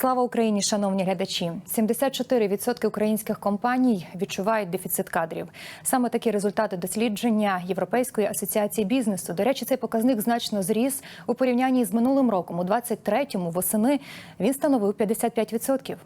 Слава Україні, шановні глядачі! 74% українських компаній відчувають дефіцит кадрів. Саме такі результати дослідження Європейської асоціації бізнесу. До речі, цей показник значно зріс у порівнянні з минулим роком. У 23-му восени він становив 55%.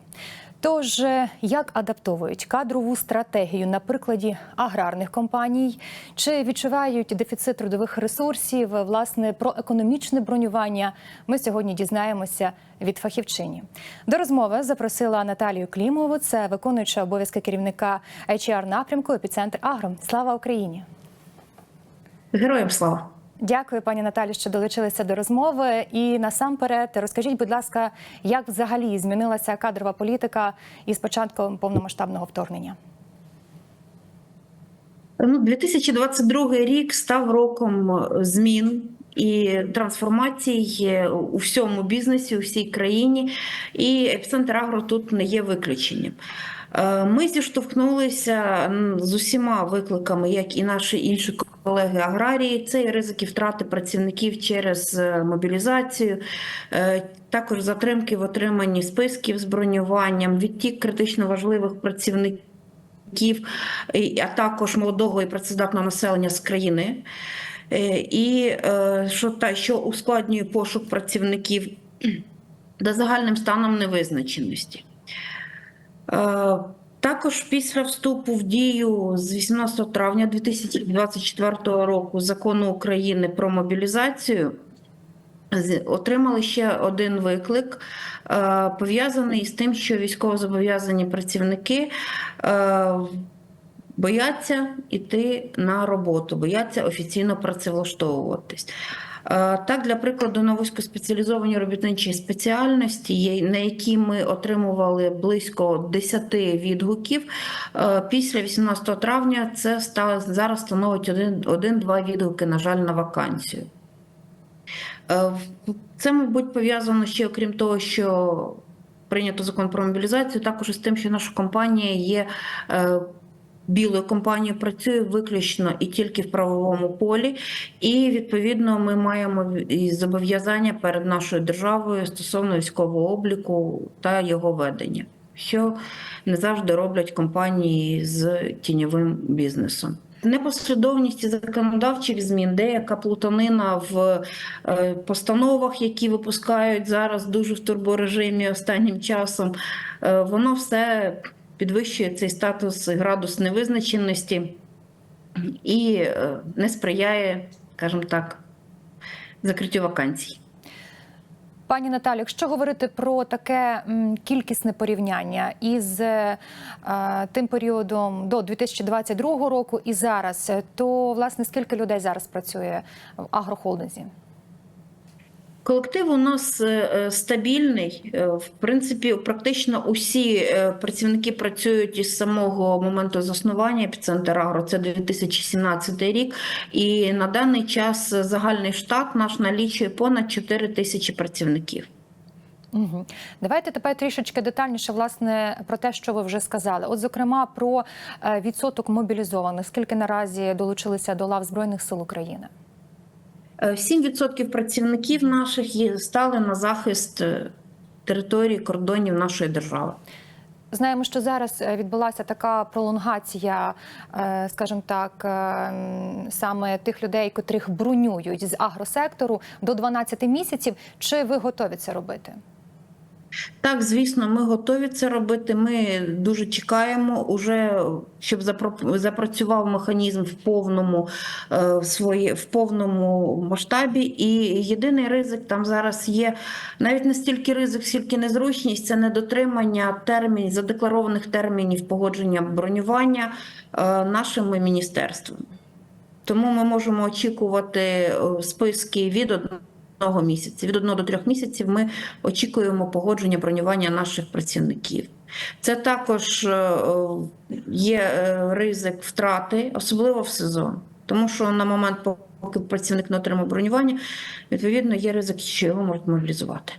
Тож, як адаптовують кадрову стратегію на прикладі аграрних компаній, чи відчувають дефіцит трудових ресурсів, власне, про економічне бронювання, ми сьогодні дізнаємося від фахівчині. До розмови запросила Наталію Клімову, це виконуюча обов'язки керівника HR напрямку «Епіцентр Агро». Слава Україні! Героям слава! Дякую, пані Наталі, що долучилися до розмови. І насамперед розкажіть, будь ласка, як взагалі змінилася кадрова політика із початком повномасштабного вторгнення? Ну, 2022 рік став роком змін і трансформацій у всьому бізнесі, у всій країні. І епіцентр Агро тут не є виключенням. Ми зіштовхнулися з усіма викликами, як і наші інші колеги аграрії. Це і ризики втрати працівників через мобілізацію, також затримки в отриманні списків з бронюванням, відтік критично важливих працівників, а також молодого і працездатного населення з країни. І що та що ускладнює пошук працівників до загальним станом невизначеності. Також після вступу в дію з 18 травня 2024 року закону України про мобілізацію отримали ще один виклик, пов'язаний з тим, що військовозобов'язані працівники бояться йти на роботу, бояться офіційно працевлаштовуватись. Так, для прикладу, на вузькоспеціалізовані робітничі спеціальності, на які ми отримували близько 10 відгуків. Після 18 травня це зараз становить один-два відгуки, на жаль, на вакансію. Це, мабуть, пов'язано ще, окрім того, що прийнято закон про мобілізацію, також із тим, що наша компанія є білою компанією працює виключно і тільки в правовому полі, і відповідно ми маємо і зобов'язання перед нашою державою стосовно військового обліку та його ведення, що не завжди роблять компанії з тіньовим бізнесом. Непослідовність законодавчих змін, деяка плутанина в постановах, які випускають зараз дуже в турборежимі останнім часом, воно все підвищує цей статус градус невизначеності і не сприяє, скажімо так, закриттю вакансій. Пані Наталі, якщо говорити про таке кількісне порівняння із е, тим періодом до 2022 року і зараз, то власне скільки людей зараз працює в агрохолдинзі? Колектив у нас стабільний. В принципі, практично усі працівники працюють із самого моменту заснування епіцентр Агро. Це 2017 рік. І на даний час загальний штат наш налічує понад 4 тисячі працівників. Угу. Давайте тепер трішечки детальніше власне про те, що ви вже сказали. От, зокрема, про відсоток мобілізованих. Скільки наразі долучилися до лав Збройних сил України? 7% працівників наших стали на захист території кордонів нашої держави. Знаємо, що зараз відбулася така пролонгація, скажімо так, саме тих людей, котрих бронюють з агросектору до 12 місяців. Чи ви готові це робити? Так, звісно, ми готові це робити. Ми дуже чекаємо, уже щоб запрацював механізм в повному в свої, в повному масштабі. І єдиний ризик там зараз є навіть не стільки ризик, скільки незручність це недотримання термінів, задекларованих термінів погодження бронювання нашими міністерствами. Тому ми можемо очікувати списки від одного місяця. Від одного до трьох місяців ми очікуємо погодження бронювання наших працівників. Це також є ризик втрати, особливо в сезон, тому що на момент, поки працівник не отримав бронювання, відповідно є ризик, що його можуть мобілізувати.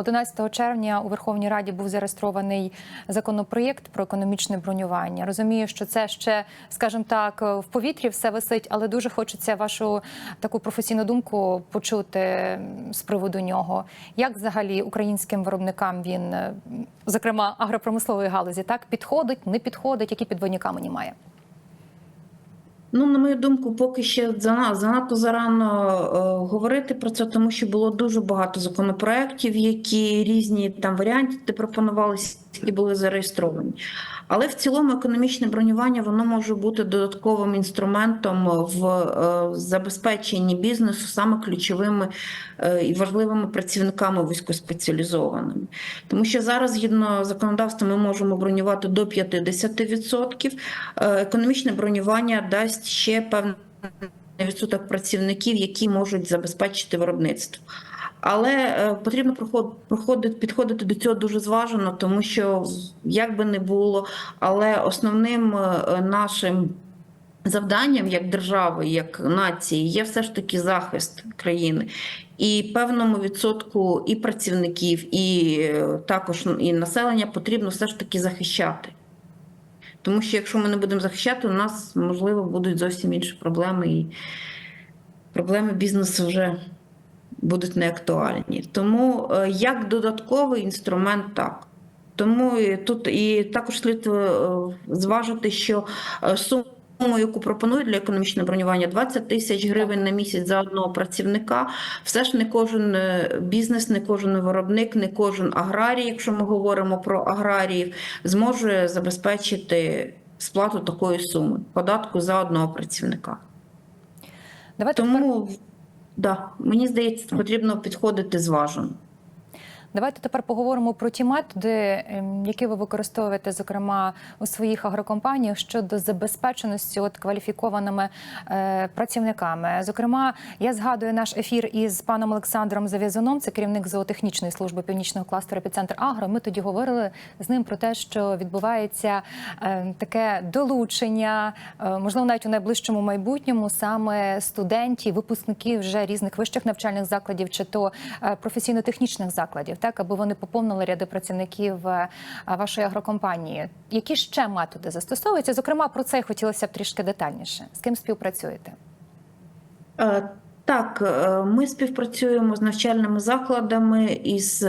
11 червня у Верховній Раді був зареєстрований законопроєкт про економічне бронювання. Розумію, що це ще, скажімо так, в повітрі все висить, але дуже хочеться вашу таку професійну думку почути з приводу нього. Як взагалі українським виробникам він, зокрема агропромислової галузі, так підходить, не підходить, які підводні камені має? Ну, на мою думку, поки ще зана- занадто зарано е, говорити про це, тому що було дуже багато законопроєктів, які різні там варіанти пропонувалися, які були зареєстровані. Але в цілому економічне бронювання воно може бути додатковим інструментом в е, забезпеченні бізнесу саме ключовими е, і важливими працівниками вузькоспеціалізованими. Тому що зараз, згідно законодавства, ми можемо бронювати до 50%. Е, Економічне бронювання дасть ще певний відсоток працівників, які можуть забезпечити виробництво. Але е, потрібно проходити, підходити до цього дуже зважено, тому що як би не було, але основним е, нашим завданням як держави, як нації, є все ж таки захист країни. І певному відсотку і працівників, і е, також і населення потрібно все ж таки захищати. Тому що якщо ми не будемо захищати, у нас можливо будуть зовсім інші проблеми, і проблеми бізнесу вже будуть неактуальні. Тому е, як додатковий інструмент, так. Тому тут і також слід е, зважити, що е, суму, яку пропонують для економічного бронювання 20 тисяч гривень на місяць за одного працівника. Все ж не кожен бізнес, не кожен виробник, не кожен аграрій, якщо ми говоримо про аграріїв, зможе забезпечити сплату такої суми податку за одного працівника. Давайте Тому да, мені здається, потрібно підходити зважено. Давайте тепер поговоримо про ті методи, ем, які ви використовуєте, зокрема у своїх агрокомпаніях щодо забезпеченості от кваліфікованими е, працівниками. Зокрема, я згадую наш ефір із паном Олександром Зав'язаном, це керівник зоотехнічної служби північного кластеру «Епіцентр Агро». Ми тоді говорили з ним про те, що відбувається е, таке долучення, е, можливо, навіть у найближчому майбутньому саме студентів, випускників вже різних вищих навчальних закладів, чи то е, професійно-технічних закладів, так аби вони поповнили ряди працівників е, вашої агрокомпанії. Які ще методи застосовуються? Зокрема, про це хотілося б трішки детальніше. З ким співпрацюєте? Е, Так, е, ми співпрацюємо з навчальними закладами, із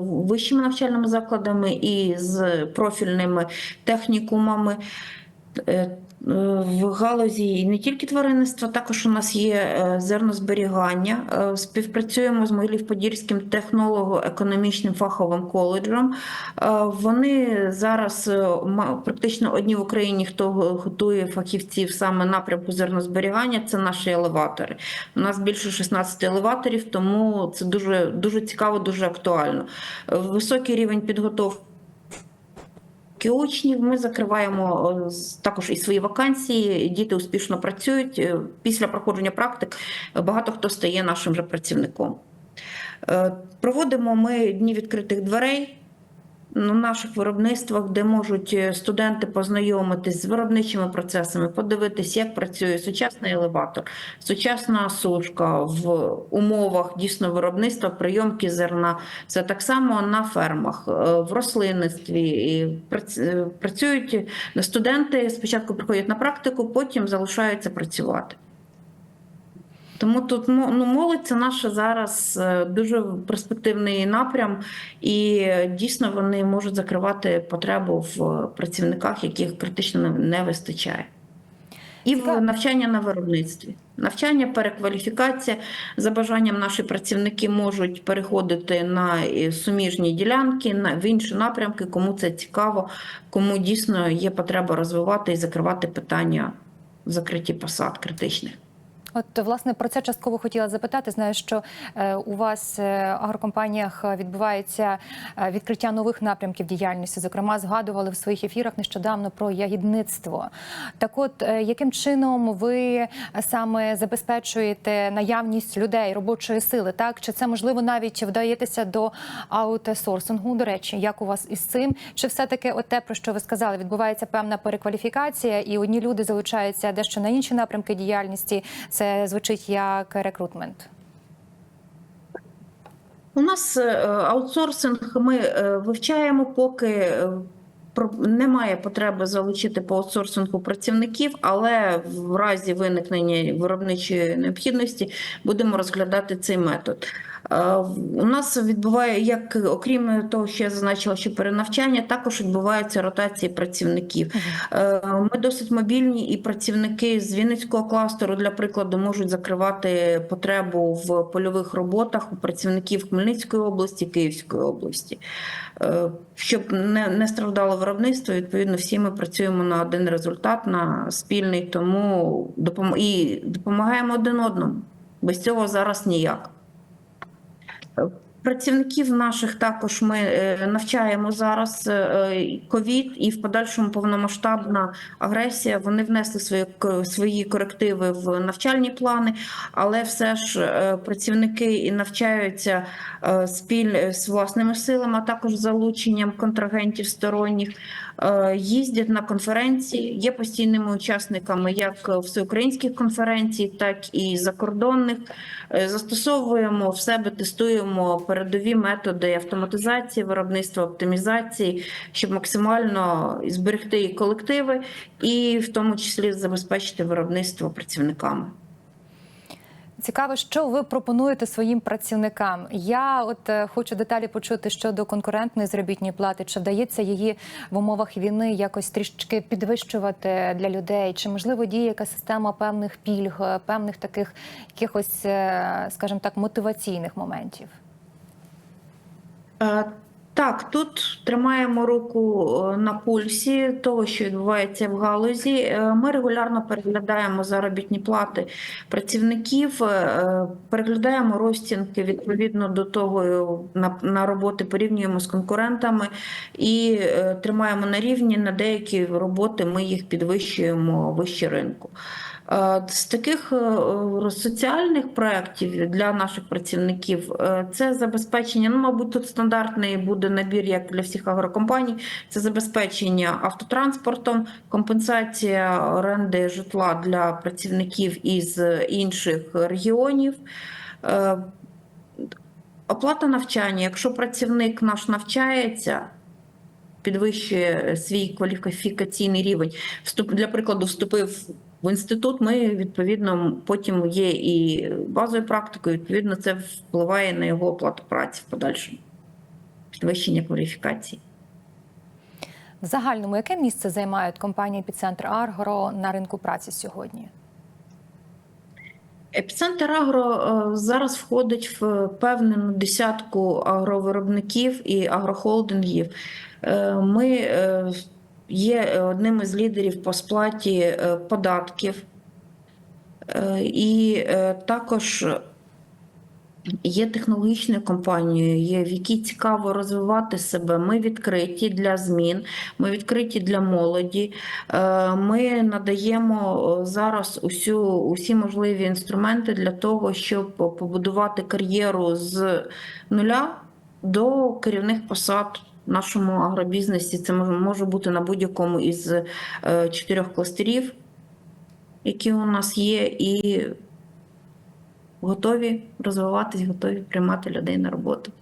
вищими навчальними закладами і з профільними технікумами. Е, В галузі не тільки тваринництва, також у нас є е, зернозберігання. Е, Співпрацюємо з Могилів-Подільським технолого-економічним фаховим коледжем. Вони зараз практично одні в Україні, хто готує фахівців саме напрямку зернозберігання, це наші елеватори. У нас більше 16 елеваторів, тому це дуже, дуже цікаво, дуже актуально. Високий рівень підготовки учнів. Ми закриваємо е, також і свої вакансії. Діти успішно працюють. Е, Після проходження практик е, багато хто стає нашим же працівником. Проводимо ми дні відкритих дверей на наших виробництвах, де можуть е, студенти познайомитись з виробничими процесами, подивитись, як працює сучасний елеватор, сучасна сушка в умовах дійсно виробництва, прийомки зерна. Це так само на фермах, е, в рослинництві. І е, Працюють студенти, спочатку приходять на практику, потім залишаються працювати. Тому тут ну, молодь це наша зараз е, дуже перспективний напрям, і е, дійсно вони можуть закривати потребу в працівниках, яких критично не- вистачає. І в навчання на виробництві. Навчання, перекваліфікація. За бажанням наші працівники можуть переходити на е, суміжні ділянки, на в інші напрямки, кому це цікаво, кому дійсно є потреба розвивати і закривати питання в закритті посад критичних. От власне про це частково хотіла запитати. Знаю, що е, у вас е, в агрокомпаніях відбувається е, відкриття нових напрямків діяльності. Зокрема, згадували в своїх ефірах нещодавно про ягідництво. Так, от яким чином ви саме забезпечуєте наявність людей, робочої сили? Так чи це можливо навіть вдаєтеся до аутсорсингу? До речі, як у вас із цим? Чи все таки, от те, про що ви сказали, відбувається певна перекваліфікація, і одні люди залучаються дещо на інші напрямки діяльності? Це звучить як рекрутмент. У нас е, аутсорсинг ми е, вивчаємо, поки е, немає потреби залучити по аутсорсингу працівників, але в разі виникнення виробничої необхідності будемо розглядати цей метод. Е, У нас відбуває, як окрім того, що я зазначила, що перенавчання, також відбуваються ротації працівників. Е, Ми досить мобільні, і працівники з Вінницького кластеру, для прикладу, можуть закривати потребу в польових роботах у працівників Хмельницької області, Київської області. Е, Щоб не, не страждало виробництво, відповідно, всі ми працюємо на один результат, на спільний, тому допом... і допомагаємо один одному. Без цього зараз ніяк. So Працівників наших також ми е, навчаємо зараз е, ковід і в подальшому повномасштабна агресія. Вони внесли свої свої корективи в навчальні плани, але все ж е, працівники і навчаються е, спіль з власними силами, а також залученням контрагентів сторонніх. Е, Їздять на конференції, є постійними учасниками як всеукраїнських конференцій, так і закордонних. Е, Застосовуємо в себе, тестуємо передові методи автоматизації, виробництва, оптимізації, щоб максимально зберегти і колективи, і в тому числі забезпечити виробництво працівниками. Цікаво, що ви пропонуєте своїм працівникам. Я от е, хочу деталі почути щодо конкурентної заробітної плати. Чи вдається її в умовах війни якось трішки підвищувати для людей? Чи можливо діє якась система певних пільг, е, певних таких якихось, е, скажімо так, мотиваційних моментів? Е, Так, тут тримаємо руку е, на пульсі того, що відбувається в галузі. Е, Ми регулярно переглядаємо заробітні плати працівників, переглядаємо розцінки відповідно до того на, на роботи, порівнюємо з конкурентами і тримаємо на рівні. На деякі роботи ми їх підвищуємо вище ринку. Е, З таких е, соціальних проєктів для наших працівників е, це забезпечення. Ну, мабуть, тут стандартний буде набір, як для всіх агрокомпаній. Це забезпечення автотранспортом, компенсація оренди житла для працівників із інших регіонів. Е, Оплата навчання. Якщо працівник наш навчається, підвищує свій кваліфікаційний рівень. Вступ для прикладу, вступив в інститут. Ми відповідно потім є і базовою практикою. Відповідно, це впливає на його оплату праці в подальшому. Підвищення кваліфікації. В загальному яке місце займають компанії «Епіцентр Аргро» на ринку праці сьогодні? Епіцентр Агро е, зараз входить в певну десятку агровиробників і агрохолдингів. Е, Ми е, є одним із лідерів по сплаті е, податків. Е, І е, також є технологічною компанією, в якій цікаво розвивати себе. Ми відкриті для змін, ми відкриті для молоді. Е, Ми надаємо е, зараз усю, усі можливі інструменти для того, щоб побудувати кар'єру з нуля до керівних посад. Нашому агробізнесі це може, може бути на будь-якому із е, чотирьох кластерів, які у нас є, і готові розвиватись, готові приймати людей на роботу.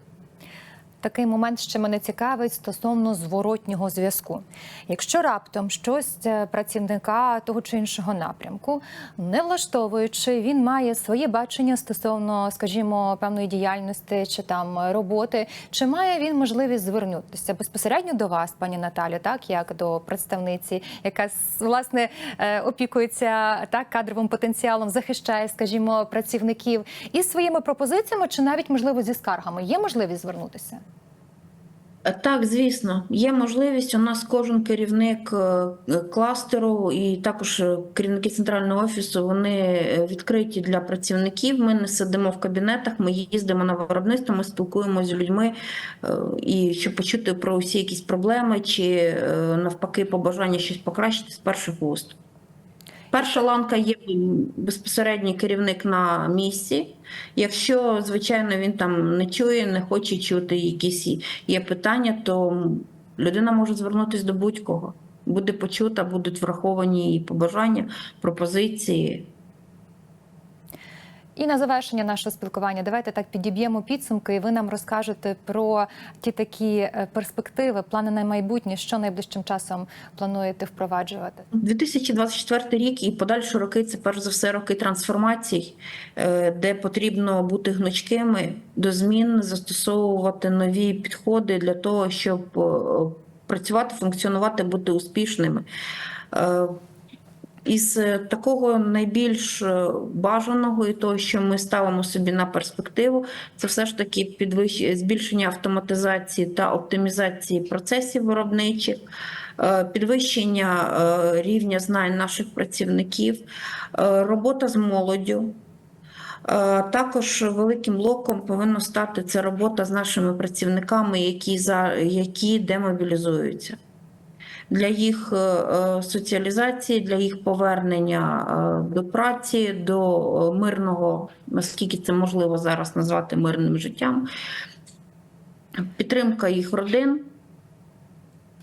Такий момент ще мене цікавить стосовно зворотнього зв'язку. Якщо раптом щось е, працівника того чи іншого напрямку не влаштовуючи, він має своє бачення стосовно, скажімо, певної діяльності чи там роботи, чи має він можливість звернутися безпосередньо до вас, пані Наталю, так як до представниці, яка власне е, опікується так кадровим потенціалом, захищає, скажімо, працівників і своїми пропозиціями, чи навіть можливо зі скаргами є можливість звернутися? Так, звісно, є можливість. У нас кожен керівник е, кластеру і також е, керівники центрального офісу вони е, відкриті для працівників. Ми не сидимо в кабінетах, ми їздимо на виробництво, ми спілкуємося з людьми і щоб почути про усі якісь проблеми чи навпаки побажання щось покращити з перших вуст. Перша ланка є безпосередній керівник на місці. Якщо, звичайно, він там не чує, не хоче чути якісь є питання, то людина може звернутися до будь-кого. Буде почута, будуть враховані її побажання, пропозиції. І на завершення нашого спілкування давайте так підіб'ємо підсумки, і ви нам розкажете про ті такі е, перспективи, плани на майбутнє, що найближчим часом плануєте впроваджувати. 2024 рік і подальші роки це перш за все роки трансформацій, е, де потрібно бути гнучкими до змін, застосовувати нові підходи для того, щоб е, працювати, функціонувати, бути успішними. Із е, такого найбільш е, бажаного і того, що ми ставимо собі на перспективу, це все ж таки підвищення збільшення автоматизації та оптимізації процесів виробничих, е, підвищення рівня знань наших працівників, робота з молоддю. Також великим блоком повинно стати це робота з нашими працівниками, які за які демобілізуються. Для їх е, е, соціалізації, для їх повернення е, до праці, до мирного, наскільки це можливо зараз назвати мирним життям, підтримка їх родин,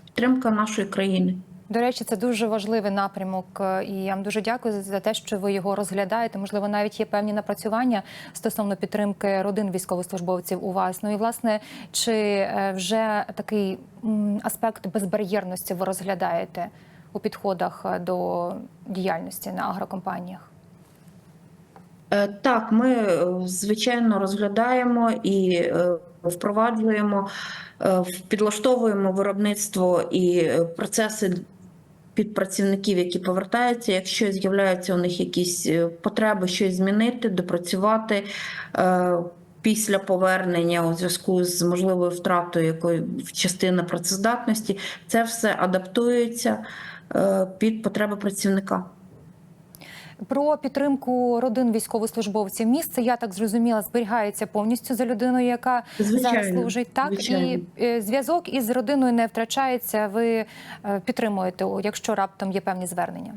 підтримка нашої країни. До речі, це дуже важливий напрямок, е, і я вам дуже дякую за те, що ви його розглядаєте. Можливо, навіть є певні напрацювання стосовно підтримки родин військовослужбовців у вас. Ну і власне, чи е, вже такий аспект безбар'єрності ви розглядаєте у підходах е, до діяльності на агрокомпаніях? Так, ми звичайно розглядаємо і впроваджуємо, підлаштовуємо виробництво і процеси під працівників, які повертаються. Якщо з'являються у них якісь е, потреби щось змінити, допрацювати е, після повернення у зв'язку з можливою втратою якої частини працездатності, це все адаптується е, під потреби працівника. Про підтримку родин військовослужбовців місце, я так зрозуміла, зберігається повністю за людиною, яка зараз служить. Так звичайно. і е, зв'язок із родиною не втрачається. Ви е, підтримуєте, якщо раптом є певні звернення.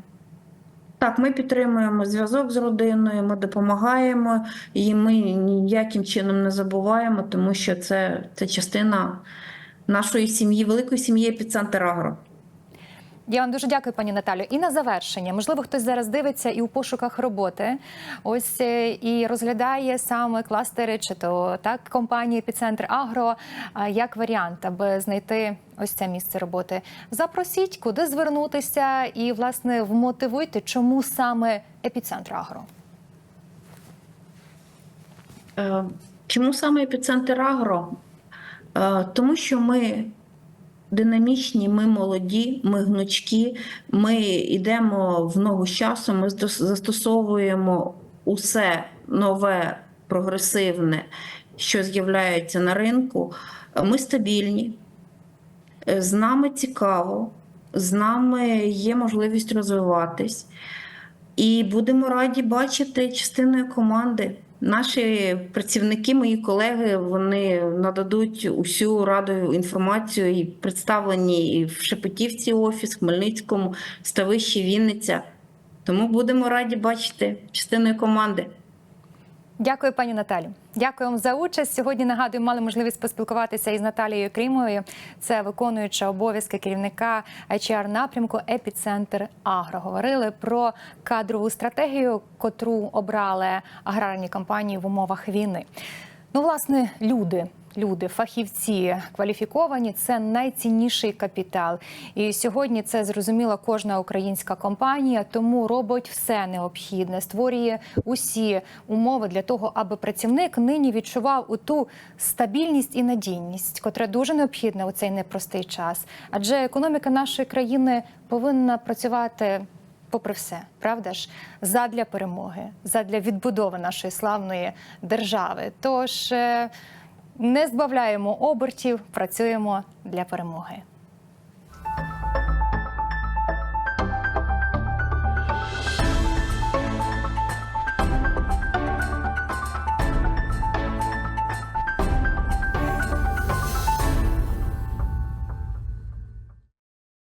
Так, ми підтримуємо зв'язок з родиною, ми допомагаємо, і ми ніяким чином не забуваємо, тому що це, це частина нашої сім'ї, великої сім'ї епіцентр Агро. Я вам дуже дякую, пані Наталю. І на завершення, можливо, хтось зараз дивиться і у пошуках роботи, ось е, і розглядає саме кластери, чи то так компанії Епіцентр Агро як варіант, аби знайти ось це місце роботи. Запросіть, куди звернутися, і власне вмотивуйте, чому саме Епіцентр Агро. Е, Чому саме епіцентр Агро? Е, Тому що ми динамічні, ми молоді, ми гнучкі, ми йдемо в ногу з часом, ми застосовуємо усе нове, прогресивне, що з'являється на ринку. Ми стабільні, Е, з нами цікаво, з нами є можливість розвиватись. І будемо раді бачити частиною команди. Наші працівники, мої колеги, вони нададуть усю раду інформацію і представлені і в Шепетівці офіс, Хмельницькому, Ставищі, Вінниця. Тому будемо раді бачити частиною команди. Дякую, пані Наталі. Дякую вам за участь. Сьогодні нагадую, мали можливість поспілкуватися із Наталією Крімовою. Це виконуюча обов'язки керівника HR напрямку Епіцентр Агро. Говорили про кадрову стратегію, котру обрали аграрні компанії в умовах війни. Ну, власне, люди. Люди, фахівці кваліфіковані це найцінніший капітал. І сьогодні це зрозуміла кожна українська компанія, тому робить все необхідне, створює усі умови для того, аби працівник нині відчував у ту стабільність і надійність, котра дуже необхідна у цей непростий час. Адже економіка нашої країни повинна працювати попри все, правда ж, задля перемоги, задля відбудови нашої славної держави. Тож е, не збавляємо обертів, працюємо для перемоги.